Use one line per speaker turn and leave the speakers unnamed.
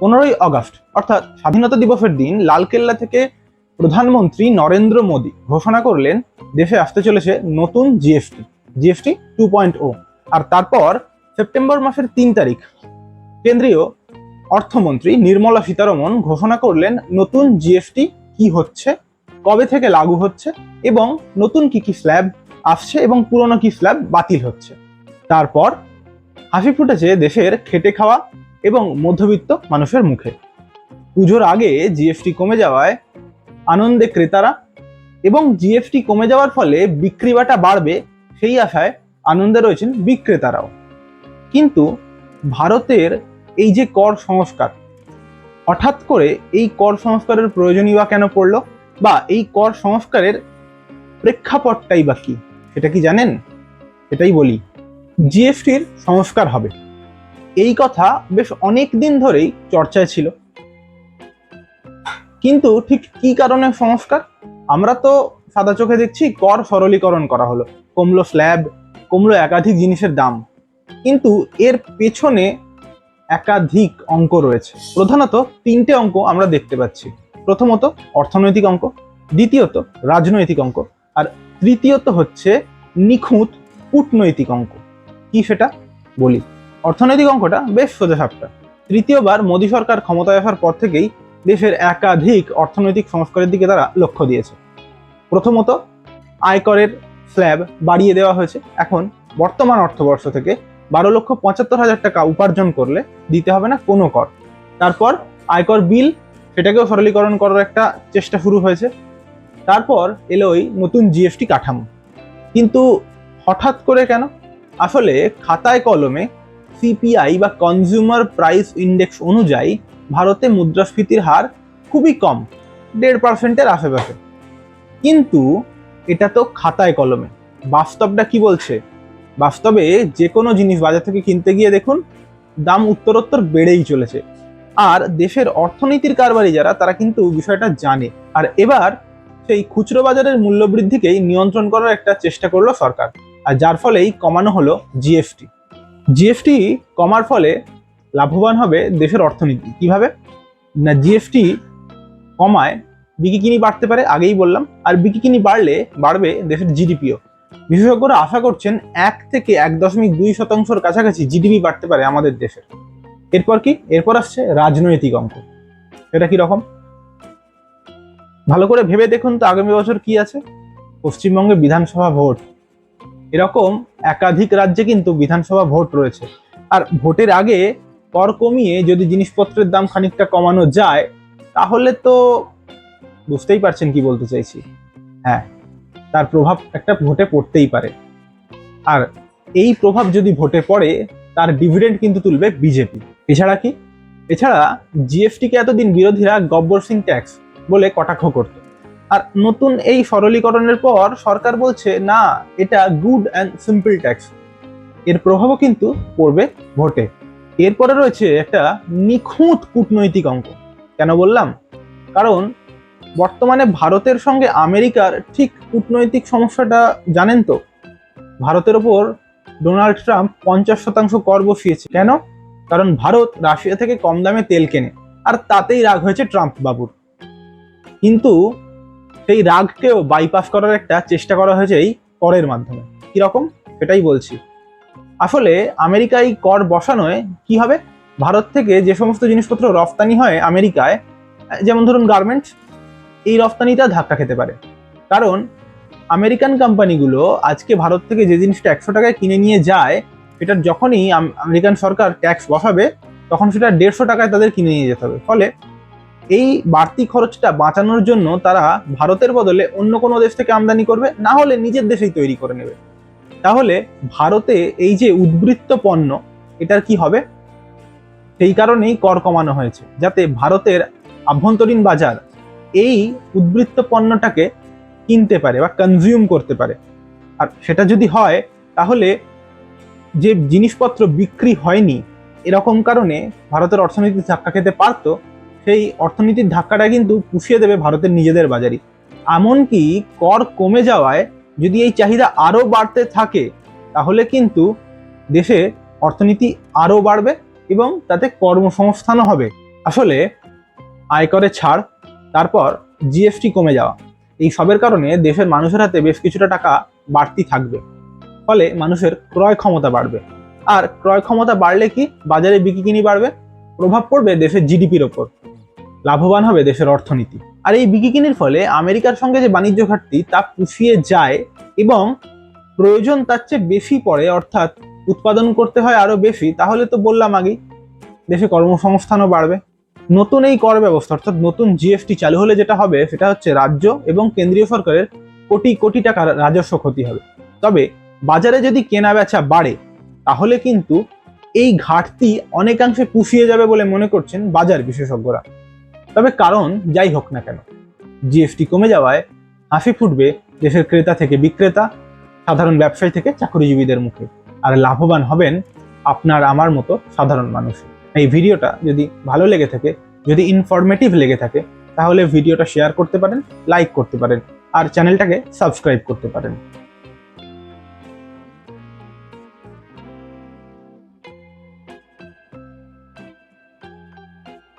পনেরোই আগস্ট অর্থাৎ স্বাধীনতা দিবসের দিন লালকেল্লা থেকে প্রধানমন্ত্রী নরেন্দ্র মোদী ঘোষণা করলেন, দেশে আসতে চলেছে নতুন GST GST two point o আর তারপর সেপ্টেম্বর মাসের তিন তারিখ, কেন্দ্রীয় অর্থমন্ত্রী নির্মলা সীতারমন ঘোষণা করলেন নতুন জিএসটি কি হচ্ছে, কবে থেকে লাগু হচ্ছে এবং নতুন কি কি স্ল্যাব আসছে এবং পুরনো কি স্ল্যাব বাতিল হচ্ছে। তারপর হাসি ফুটেছে দেশের খেটে খাওয়া এবং মধ্যবিত্ত মানুষের মুখে। পুজোর আগে জিএসটি কমে যাওয়ায় আনন্দে ক্রেতারা এবং জিএসটি কমে যাওয়ার ফলে বিক্রি বাটা বাড়বে সেই আশায় আনন্দে রয়েছেন বিক্রেতারাও। কিন্তু ভারতের এই যে কর সংস্কার, হঠাৎ করে এই কর সংস্কারের প্রয়োজনই বা কেন পড়ল বা এই কর সংস্কারের প্রেক্ষাপটটাই বা কি, সেটা কি জানেন? সেটাই বলি। জিএসটির সংস্কার হবে। এই কথা বেশ অনেক দিন ধরেই চর্চায় ছিল। কিন্তু ঠিক কি কারণে সংস্কার? আমরা তো সাদা চোখে দেখছি কর সরলীকরণ করা হলো, কমলো স্ল্যাব, কমলো একাধিক জিনিসের দাম। কিন্তু এর পেছনে একাধিক অঙ্ক রয়েছে। প্রধানত তিনটে অঙ্ক আমরা দেখতে পাচ্ছি। প্রথমত অর্থনৈতিক অঙ্ক, দ্বিতীয়ত রাজনৈতিক অঙ্ক, আর তৃতীয়ত হচ্ছে নিখুঁত কূটনৈতিক অঙ্ক। কি সেটা? বলি। অর্থনৈতিক অঙ্কটা বেশ সোজাসাপটা তৃতীয়বার মোদী সরকার ক্ষমতায় আসার পর থেকেই দেশের একাধিক অর্থনৈতিক সংস্কারের দিকে তারা লক্ষ্য দিয়েছে। প্রথমত, আয়করের স্ল্যাব বাড়িয়ে দেওয়া হয়েছে। এখন বর্তমান অর্থবর্ষ থেকে বারো লক্ষ পঁচাত্তর হাজার টাকা উপার্জন করলে দিতে হবে না কোনো কর। তারপর আয়কর বিল, সেটাকেও সরলীকরণ করার একটা চেষ্টা শুরু হয়েছে। তারপর এলো ওই নতুন জিএসটি কাঠামো। কিন্তু হঠাৎ করে কেন? আসলে খাতায় কলমে সিপিআই বা কনজিউমার প্রাইস ইন্ডেক্স অনুযায়ী ভারতে মুদ্রাস্ফীতির হার খুবই কম, দেড় পার্সেন্টের আশেপাশে। কিন্তু এটা তো খাতায় কলমে। বাস্তবটা কি বলছে? বাস্তবে যে কোনো জিনিস বাজার থেকে কিনতে গিয়ে দেখুন, দাম উত্তরোত্তর বেড়েই চলেছে। আর দেশের অর্থনীতির কারবারি যারা, তারা কিন্তু বিষয়টা জানে। আর এবার সেই খুচরো বাজারের মূল্য বৃদ্ধিকেই নিয়ন্ত্রণ করার একটা চেষ্টা করল সরকার। আর যার ফলেই কমানো হলো জিএসটি জিএসটি কমার ফলে লাভবান হবে দেশের অর্থনীতি। কীভাবে? না জিএসটি কমায়, বিকিকিনি বাড়তে পারে, আগেই বললাম, আর বিকিকিনি বাড়লে বাড়বে দেশের জিডিপিও বিশেষজ্ঞরা আশা করছেন এক থেকে এক দশমিক দুই শতাংশের কাছাকাছি জিডিপি বাড়তে পারে আমাদের দেশের। এরপর কি? এরপর আসছে রাজনৈতিক অঙ্ক। এটা কি রকম? ভালো করে ভেবে দেখুন তো আগামী বছর কি আছে? পশ্চিমবঙ্গে বিধানসভা ভোট। এরকম একাধিক রাজ্যে কিন্তু বিধানসভা ভোট রয়েছে। আর ভোটের আগে কর কমিয়ে যদি জিনিসপত্রের দাম খানিকটা কমানো যায়, তাহলে তো বুঝতেই পারছেন কি বলতে চাইছি। হ্যাঁ তার প্রভাব একটা ভোটে পড়তেই পারে। আর এই প্রভাব যদি ভোটে পড়ে, তার ডিভিডেন্ড কিন্তু তুলবে বিজেপি। এছাড়া কি? এছাড়া জিএসটিকে এতদিন বিরোধীরা গব্বর সিং ট্যাক্স বলে কটাক্ষ করত। আর নতুন এই সরলীকরণের পর সরকার বলছে, না, এটা গুড অ্যান্ড সিম্পল ট্যাক্স এর প্রভাবও কিন্তু পড়বে ভোটে। এরপরে রয়েছে একটা নিখুঁত কূটনৈতিক অঙ্ক। কেন বললাম? কারণ বর্তমানে ভারতের সঙ্গে আমেরিকার ঠিক কূটনৈতিক সমস্যাটা জানেন তো? ভারতের ওপর ডোনাল্ড ট্রাম্প পঞ্চাশ শতাংশ কর বসিয়েছে। কেন? কারণ ভারত রাশিয়া থেকে কম দামে তেল কেনে, আর তাতেই রাগ হয়েছে ট্রাম্প বাবুর। কিন্তু সেই রাগকেও বাইপাস করার একটা চেষ্টা করা হয়েছে এই করের মাধ্যমে। কীরকম সেটাই বলছি। আসলে আমেরিকায় কর বসানোয় কি হবে? ভারত থেকে যে সমস্ত জিনিসপত্র রফতানি হয় আমেরিকায়, যেমন ধরুন গার্মেন্টস এই রফতানিটা ধাক্কা খেতে পারে। কারণ আমেরিকান কোম্পানিগুলো আজকে ভারত থেকে যে জিনিসটা একশো টাকায় কিনে নিয়ে যায় সেটার যখনই আম- আমেরিকান সরকার ট্যাক্স বসাবে, তখন সেটা দেড়শো টাকায় তাদের কিনে নিয়ে যেতে হবে। ফলে এই বাড়তি খরচটা বাঁচানোর জন্য তারা ভারতের বদলে অন্য কোনো দেশ থেকে আমদানি করবে, না হলে নিজের দেশেই তৈরি করে নেবে। তাহলে ভারতে এই যে উদ্বৃত্ত পণ্য, এটার কি হবে? সেই কারণেই কর কমানো হয়েছে, যাতে ভারতের আভ্যন্তরীণ বাজার এই উদ্বৃত্ত পণ্যটাকে কিনতে পারে বা কনজিউম করতে পারে। আর সেটা যদি হয়, তাহলে যে জিনিসপত্র বিক্রি হয়নি, এরকম কারণে ভারতের অর্থনীতি ধাক্কা খেতে পারতো সেই অর্থনীতির ধাক্কাটা কিন্তু পুষিয়ে দেবে ভারতের নিজেদের বাজারই এমনকি কর কমে যাওয়ায় যদি এই চাহিদা আরও বাড়তে থাকে, তাহলে কিন্তু দেশে অর্থনীতি আরও বাড়বে এবং তাতে কর্মসংস্থানও হবে। আসলে আয়করে ছাড়, তারপর জিএসটি কমে যাওয়া, এই সবের কারণে দেশের মানুষের হাতে বেশ কিছুটা টাকা বাড়তি থাকবে। ফলে মানুষের ক্রয় ক্ষমতা বাড়বে। আর ক্রয় ক্ষমতা বাড়লে কি বাজারে বিক্রি কিনি বাড়বে? প্রভাব পড়বে দেশের জিডিপির ওপর। লাভবান হবে দেশের অর্থনীতি। আর এই বিকিকিনির ফলে আমেরিকার সঙ্গে যে বাণিজ্য ঘাটতি, তা পুষিয়ে যায় এবং প্রয়োজন তার চেয়ে বেশি পড়ে, অর্থাৎ উৎপাদন করতে হয় আরও বেশি, তাহলে তো বললাম আগেই, দেশে কর্মসংস্থানও বাড়বে। নতুন এই কর ব্যবস্থা, অর্থাৎ নতুন জিএসটি চালু হলে যেটা হবে, সেটা হচ্ছে রাজ্য এবং কেন্দ্রীয় সরকারের কোটি কোটি টাকার রাজস্ব ক্ষতি হবে। তবে বাজারে যদি কেনা বেচা বাড়ে, তাহলে কিন্তু এই ঘাটতি অনেকাংশে পুষিয়ে যাবে বলে মনে করছেন বাজার বিশেষজ্ঞরা। তবে কারণ যাই হোক না কেন জিএসটি কমে যাওয়ায় হাসি ফুটবে দেশের ক্রেতা থেকে বিক্রেতা, সাধারণ ব্যবসায়ী থেকে চাকরিজীবীদের মুখে। আর লাভবান হবেন আপনার আমার মতো সাধারণ মানুষ। এই ভিডিওটা যদি ভালো লেগে থাকে, যদি ইনফরমেটিভ লেগে থাকে, তাহলে ভিডিওটা শেয়ার করতে পারেন লাইক করতে পারেন, আর চ্যানেলটাকে সাবস্ক্রাইব করতে পারেন।